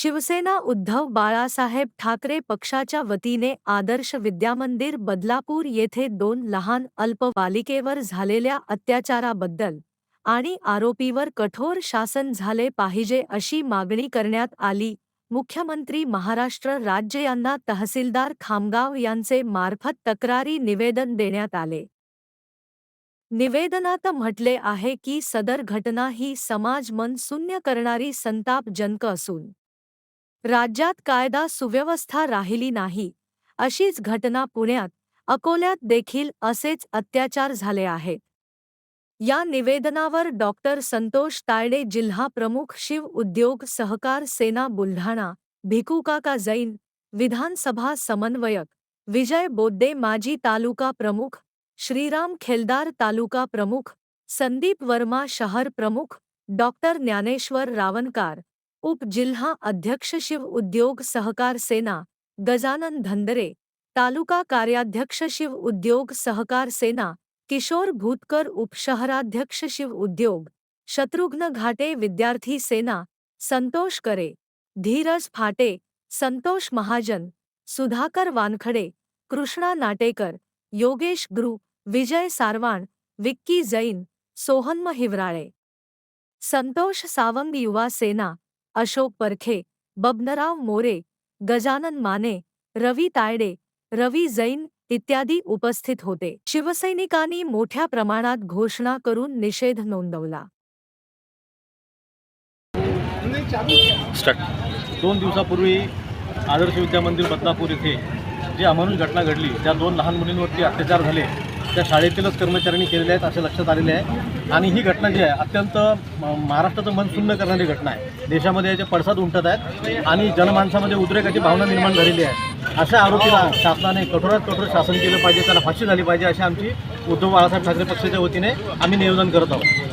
शिवसेना उद्धव बाळासाहेब ठाकरे पक्षाच्या वतीने आदर्श विद्यामंदिर बदलापूर येथे दोन लहान अल्पबालिकेवर झालेल्या अत्याचाराबद्दल आणि आरोपीवर कठोर शासन झाले पाहिजे अशी मागणी करण्यात आली. मुख्यमंत्री महाराष्ट्र राज्य यांना तहसीलदार खामगाव यांचे मार्फत तक्रारी निवेदन देण्यात आले. निवेदनात म्हटले आहे की सदर घटना ही समाज मन शून्य करणारी संतापजनक असून राज्यात कायदा सुव्यवस्था राहिली नाही अशीच घटना पुण्यात अकोल्यात देखील असेच अत्याचार झाले आहेत. या निवेदनावर डॉक्टर संतोष तायडे जिल्हा प्रमुख शिव उद्योग सहकार सेना बुलढाणा भिकूकाका जैन विधानसभा समन्वयक विजय बोद्दे माजी तालुका प्रमुख श्रीराम खेलदार तालुका प्रमुख संदीप वर्मा शहर प्रमुख डॉक्टर ज्ञानेश्वर रावणकार उप जिल्हा अध्यक्ष शिव उद्योग सहकार सेना, गजानन धंदरे, तालुका कार्याध्यक्ष शिव उद्योग सहकार सेना, किशोर भूतकर उपशहराध्यक्ष शिव उद्योग, शत्रुघ्न घाटे विद्यार्थी सेना, संतोष करे, धीरज फाटे, संतोष महाजन, सुधाकर वानखडे, कृष्णा नाटेकर, योगेश ग्रू, विजय सारवाण, विक्की जैन सोहन्म हिवराळे संतोष सावंग युवा सेना अशोक परखे बबनराव मोरे गजानन माने रवी तायडे रवी जैन इत्यादी उपस्थित होते. शिवसैनिकांनी मोठ्या प्रमाणात घोषणा करून निषेध नोंदवला. दोन दिवसापूर्वी आदर्श विद्यामंदिर बदलापूर येथे जी अमानुष घटना घडली त्या दोन लहान मुलींवरती अत्याचार झाले. त्या शाळेतीलच कर्मचाऱ्यांनी केलेले आहेत असे लक्षात आलेले आहे. आणि ही घटना जी आहे अत्यंत म- महाराष्ट्राचं मन सुन्न करणारी घटना आहे. देशामध्ये याचे पडसाद उमटत आहेत आणि जनमानसामध्ये उद्रेकाची भावना निर्माण झालेली आहे. अशा आरोपीला शासनाने कठोरात कठोर शासन केलं पाहिजे त्याला फाशी झाली पाहिजे अशी आमची उद्धव बाळासाहेब ठाकरे पक्षाच्या वतीने आम्ही निवेदन करत आहोत.